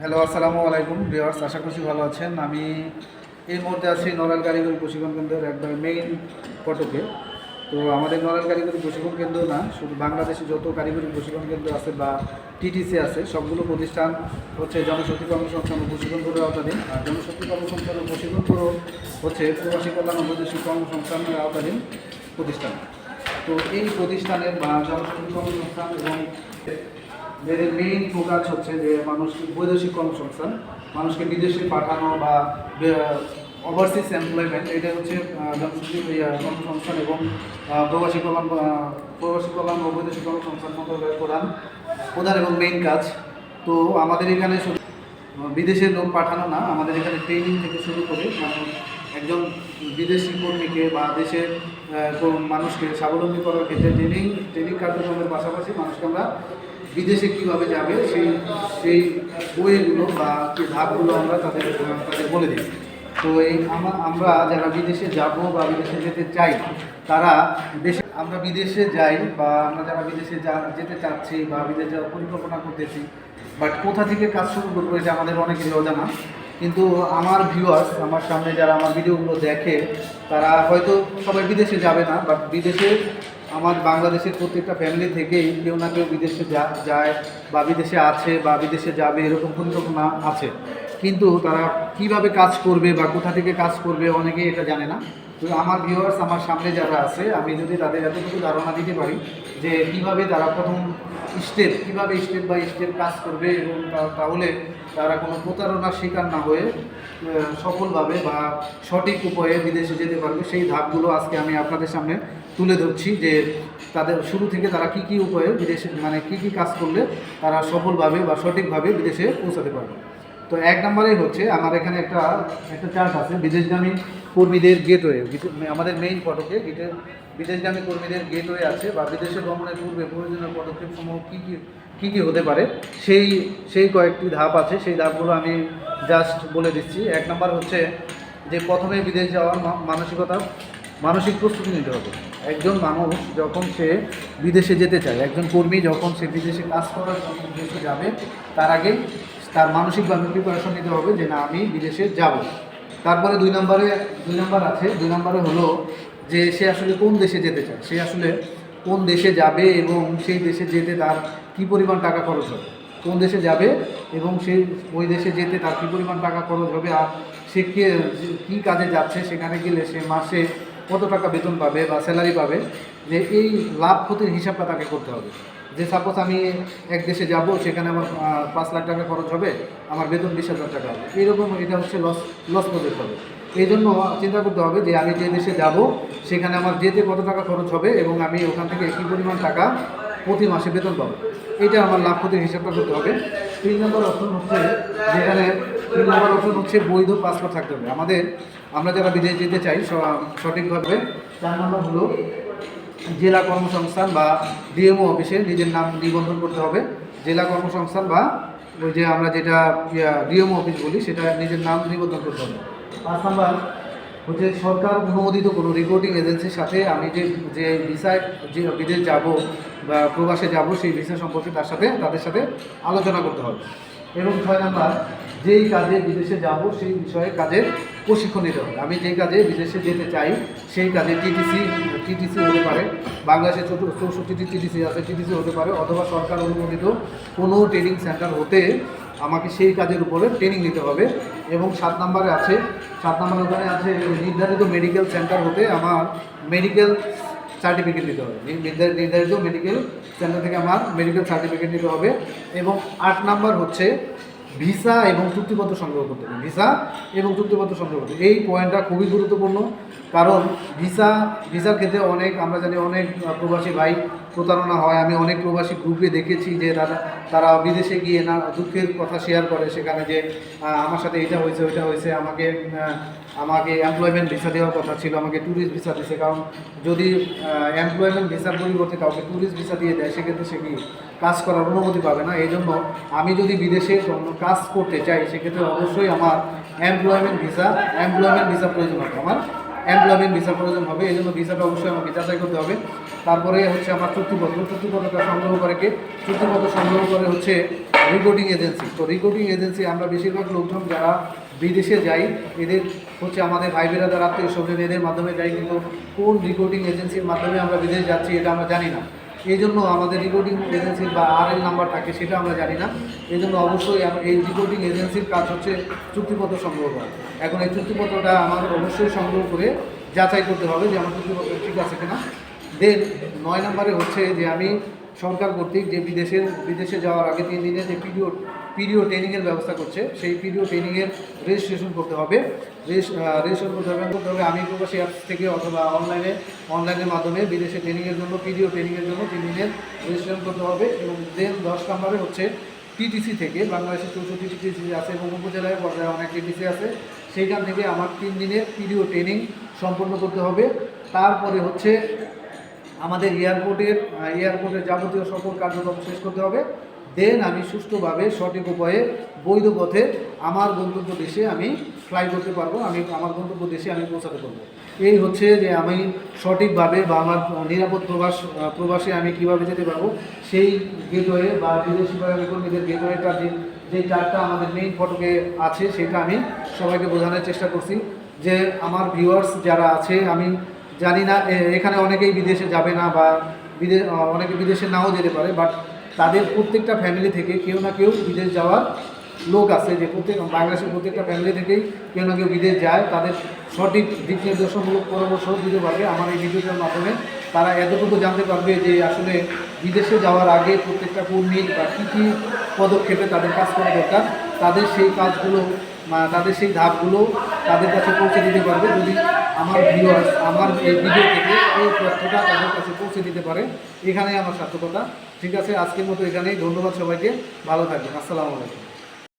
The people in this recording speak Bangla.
হ্যালো, আসসালামু আলাইকুম ভিউয়ার্স আশা করছি ভালো আছেন। আমি এই মুহূর্তে আছি নড়াল কারিগরি প্রশিক্ষণ কেন্দ্রের একদম মেইন ফটোকে তো আমাদের নড়াল কারিগরি প্রশিক্ষণ কেন্দ্র না, শুধু বাংলাদেশে যত কারিগরি প্রশিক্ষণ কেন্দ্র আছে বা টিটিসি আছে, সবগুলো প্রতিষ্ঠান হচ্ছে জনশক্তি কর্মসংস্থান ও প্রশিক্ষণ বোর্ডের আওতাধীন। আর জনশক্তি কর্মসংস্থান ও প্রশিক্ষণ বোর্ড হচ্ছে প্রবাসী কল্যাণ ও বৈদেশিক কর্মসংস্থানের আওতাধীন প্রতিষ্ঠান। তো এই প্রতিষ্ঠানের বা জনশক্তি কর্মসংস্থান এবং এদের মেইন ফোকাস হচ্ছে যে মানুষকে বৈদেশিক কর্মসংস্থান মানুষকে বিদেশে পাঠানো বা ওভারসিজ এমপ্লয়মেন্ট এটা হচ্ছে কর্মসংস্থান এবং প্রবাসী কল্যাণ প্রবাসী কল্যাণ ও বৈদেশিক কর্মসংস্থান মন্ত্রণালয়ের প্রধান প্রধান এবং মেইন কাজ। তো আমাদের এখানে বিদেশে লোক পাঠানো না, আমাদের এখানে ট্রেনিং থেকে শুরু করে মানে একজন বিদেশি কর্মীকে বা দেশের মানুষকে স্বাবলম্বী করার ক্ষেত্রে ট্রেনিং ট্রেনিং কার্যক্রমের পাশাপাশি মানুষকে আমরা বিদেশে কীভাবে যাবে, সেই সেই বইগুলো বা যে ধাপগুলো আমরা তাদের তাদের বলে দিই। তো এই আমরা যারা বিদেশে যাব বা বিদেশে যেতে চাই, তারা দেশে আমরা বিদেশে যাই বা আমরা যারা বিদেশে যা- যেতে চাচ্ছি বা বিদেশে যাওয়ার পরিকল্পনা করতেছি বাট কোথা থেকে কাজ শুরু করব, এটা আমাদের অনেকেরই অজানা। কিন্তু আমার ভিউয়ার্স আমার সামনে যারা আমার ভিডিওগুলো দেখে, তারা হয়তো সবাই বিদেশে যাবে না বাট বিদেশে আমার বাংলাদেশের প্রত্যেকটা ফ্যামিলি থেকেই কেউ না কেউ বিদেশে যায় বা বিদেশে আছে বা বিদেশে যাবে, এরকম কোনো না আছে। তারা কীভাবে কাজ করবে বা কোথা থেকে কাজ করবে অনেকেই এটা জানে না। তো আমার ভিউয়ার্স আমার সামনে যারা আছে, আমি যদি তাদের এতটুকু ধারণা দিতে পারি যে কীভাবে তারা প্রথম স্টেপ কীভাবে স্টেপ বাই স্টেপ কাজ করবে এবং তাহলে তারা কোনো প্রতারণার শিকার না হয়ে সফলভাবে বা সঠিক উপায়ে বিদেশে যেতে পারবে, সেই ধাপগুলো আজকে আমি আপনাদের সামনে তুলে ধরছি যে তাদের শুরু থেকে তারা কি কি উপায়ে বিদেশে মানে কি কি কাজ করলে তারা সফলভাবে বা সঠিকভাবে বিদেশে পৌঁছাতে পারবে। তো এক নম্বরেই হচ্ছে, আমার এখানে একটা একটা চার্ট আছে, বিদেশগামী কর্মীদের গেটওয়ে আমাদের মেইন ফটোকে গেটে বিদেশগামী কর্মীদের গেটওয়ে আছে, বা বিদেশে ভ্রমণের পূর্বে প্রয়োজনীয় পদক্ষেপ সমূহ কী কী কী কী হতে পারে, সেই সেই কয়েকটি ধাপ আছে, সেই ধাপগুলো আমি জাস্ট বলে দিচ্ছি। এক নম্বর হচ্ছে যে প্রথমে বিদেশ যাওয়ার মানসিকতা, মানসিক প্রস্তুতি নিতে হবে। একজন মানুষ যখন সে বিদেশে যেতে চায়, একজন কর্মী যখন সে বিদেশে কাজ করার বিদেশে যাবে, তার আগে তার মানসিকভাবে প্রিপারেশন নিতে হবে যে না, আমি বিদেশে যাব। তারপরে দুই নম্বরে, দুই নম্বর আছে, দুই নম্বরে হলো যে সে আসলে কোন দেশে যেতে চায়? সে আসলে কোন দেশে যাবে এবং সেই দেশে যেতে তার কী পরিমাণ টাকা খরচ হবে? কোন দেশে যাবে এবং সেই, ওই দেশে যেতে তার কী পরিমাণ টাকা খরচ হবে? আর সে কে, কী কাজে যাচ্ছে? সেখানে গেলে সে মাসে কত টাকা বেতন পাবে বা স্যালারি পাবে? যে এই লাভ ক্ষতির হিসাবটা তাকে করতে হবে। যে সাপোজ আমি এক দেশে যাব, সেখানে আমার পাঁচ লাখ টাকা খরচ হবে, আমার বেতন বিশ হাজার টাকা হবে। এইরকম এটা হচ্ছে লস লস প্রজেক্ট হবে। এই জন্য চিন্তা করতে হবে যে আমি যে দেশে যাব, সেখানে আমার যেতে কত টাকা খরচ হবে এবং আমি ওখান থেকে কী পরিমাণ টাকা প্রতি মাসে বেতন পাবো। এটা আমার লাভ ক্ষতির হিসাবটা করতে হবে। তিন নম্বর অপশন হচ্ছে, যেখানে তিন নম্বর অপশন হচ্ছে বৈধ পাসপোর্ট থাকতে হবে। আমাদের, আমরা যারা বিদেশ যেতে চাই সঠিকভাবে, চার নম্বর হলো জেলা কর্মসংস্থান বা ডিএমও অফিসে নিজের নাম নিবন্ধন করতে হবে। জেলা কর্মসংস্থান বা ওই যে আমরা যেটা ডিএমও অফিস বলি, সেটা নিজের নাম নিবন্ধন করতে হবে। পাঁচ নাম্বার হচ্ছে সরকার অনুমোদিত কোনো রিপোর্টিং এজেন্সির সাথে আমি যে যে ভিসায় যে বিদেশ যাব বা প্রবাসে যাব, সেই ভিসা সম্পর্কে তার সাথে, তাদের সাথে আলোচনা করতে হবে। এবং ছয় নাম্বার, যেই কাজে বিদেশে যাব, সেই বিষয়ে কাজের প্রশিক্ষণ নিতে হবে। আমি যেই কাজে বিদেশে যেতে চাই সেই কাজে টিটিসি টিটিসি হতে পারে। বাংলাদেশে চৌষ- চৌষট্টিটি টিটিসি আছে। টিটিসি হতে পারে। অথবা সরকার অনুমোদিত কোনো ট্রেনিং সেন্টার হতে আমাকে সেই কাজের উপরে ট্রেনিং নিতে হবে। এবং সাত নম্বরে আছে, সাত নম্বরে ওখানে আছে নির্ধারিত মেডিকেল সেন্টার হতে আমার মেডিকেল সার্টিফিকেট নিতে হবে। নির্ধারিত মেডিকেল সেন্টার থেকে আমার মেডিকেল সার্টিফিকেট নিতে হবে। এবং আট নাম্বার হচ্ছে ভিসা এবং চুক্তিপত্র সংগ্রহ করতে হবে। ভিসা এবং চুক্তিপত্র সংগ্রহ করতে এই পয়েন্টটা খুবই গুরুত্বপূর্ণ, কারণ ভিসা, ভিসার ক্ষেত্রে অনেক, আমরা জানি অনেক প্রবাসী ভাই প্রতারণা হয়। আমি অনেক প্রবাসী গ্রুপে দেখেছি যে তারা তারা বিদেশে গিয়ে না দুঃখের কথা শেয়ার করে সেখানে যে আমার সাথে এটা হয়েছে, ওইটা হয়েছে, আমাকে আমাকে এমপ্লয়মেন্ট ভিসা দেওয়ার কথা ছিল, আমাকে ট্যুরিস্ট ভিসা দিয়েছে কারণ যদি এমপ্লয়মেন্ট ভিসার পরিবর্তে কাউকে ট্যুরিস্ট ভিসা দিয়ে দেয়, সেক্ষেত্রে সে কি কাজ করার অনুমতি পাবে না? এই জন্য আমি যদি বিদেশে কাজ করতে চাই, সেক্ষেত্রে অবশ্যই আমার এমপ্লয়মেন্ট ভিসা এমপ্লয়মেন্ট ভিসা প্রয়োজন হবে। আমার এমপ্লয়মেন্ট ভিসা প্রয়োজন হবে এই জন্য ভিসাটা অবশ্যই আমাকে যাচাই করতে হবে। তারপরে হচ্ছে আমার চুক্তিপত্র। চুক্তিপত্রটা সংগ্রহ করে কে? চুক্তিপত্র সংগ্রহ করে হচ্ছে রিক্রুটিং এজেন্সি তো রিক্রুটিং এজেন্সি আমরা বেশিরভাগ লোকজন যারা বিদেশে যাই, এদের হচ্ছে আমাদের ভাই বেরাদার আত্মীয় স্বজন এদের মাধ্যমে যাই, কিন্তু কোন রিক্রুটিং এজেন্সির মাধ্যমে আমরা বিদেশ যাচ্ছি এটা আমরা জানি না। এই জন্য আমাদের রিক্রুটিং এজেন্সির বা আর এল নাম্বার থাকে সেটা আমরা জানি না। এই জন্য অবশ্যই এই রিক্রুটিং এজেন্সির কাজ হচ্ছে চুক্তিপত্র সংগ্রহ করা। এখন এই চুক্তিপত্রটা আমার অবশ্যই সংগ্রহ করে যাচাই করতে হবে যে আমার চুক্তিপত্র ঠিক আছে কিনা। দেন নয় নম্বরে হচ্ছে যে আমি সরকার কর্তৃক যে বিদেশের বিদেশে যাওয়ার আগে তিন দিনের যে পিডিও পিডিও ট্রেনিংয়ের ব্যবস্থা করছে। সেই পিডিও ট্রেনিংয়ের রেজিস্ট্রেশন করতে হবে। রেজিস্ট্রেশন করতে হবে করতে হবে। আমি প্রবাসী অ্যাপস থেকে অথবা অনলাইনে অনলাইনের মাধ্যমে বিদেশে ট্রেনিংয়ের জন্য পিডিও ট্রেনিংয়ের জন্য তিন দিনের রেজিস্ট্রেশন করতে হবে এবং দেন দশ নম্বরে হচ্ছে টিটিসি থেকে, বাংলাদেশের চৌষট্টি টিটিসি আছে এবং উপজেলায় পর্যায়ে অনেক টিটিসি আছে। সেইখান থেকে আমার তিন দিনের পিডিও ট্রেনিং সম্পন্ন করতে হবে। তারপরে হচ্ছে আমাদের এয়ারপোর্টের এয়ারপোর্টের যাবতীয় সকল কার্যক্রম শেষ করতে হবে। দেন আমি সুষ্ঠুভাবে, সঠিক উপায়ে, বৈধ পথে আমার গন্তব্য দেশে আমি ফ্লাই করতে পারব, আমি আমার গন্তব্য দেশে আমি পৌঁছাতে পারব। এই হচ্ছে যে আমি সঠিকভাবে বা আমার নিরাপদ প্রবাস, প্রবাসে আমি কীভাবে যেতে পারব, সেই গেটওয়ে বা বিদেশি কর্মীদের গেটওয়েটা যে যে চারটা আমাদের মেইন ফটোকে আছে, সেটা আমি সবাইকে বোঝানোর চেষ্টা করছি যে আমার ভিউয়ার্স যারা আছে, আমি জানি না এখানে অনেকেই বিদেশে যাবে না বা বিদেশ অনেকে বিদেশে নাও যেতে পারে বাট তাদের প্রত্যেকটা ফ্যামিলি থেকে কেউ না কেউ বিদেশ যাওয়ার লোক আছে যে প্রত্যেক বাংলাদেশের প্রত্যেকটা ফ্যামিলি থেকেই কেউ না কেউ বিদেশ যায়। তাদের সঠিক দিক নির্দেশনমূলক পরামর্শ দিতে পারবে আমার এই ভিডিওটার মাধ্যমে। তারা এতটুকু জানতে পারবে যে আসলে বিদেশে যাওয়ার আগে প্রত্যেকটা কর্মীর বা কী কী পদক্ষেপে তাদের কাজ করা দরকার। তাদের সেই কাজগুলো তাদের সেই ধাপগুলো তাদের কাছে পৌঁছে দিতে পারবে যদি আমার ভিউয়ার্স আমার এই ভিডিও থেকে এই তথ্যটা তাদের কাছে পৌঁছে দিতে পারে। এখানেই আমার সার্থকতা। ঠিক আছে, আজকের মতো এখানেই। ধন্যবাদ সবাইকে। ভালো থাকবেন। আসসালামু আলাইকুম।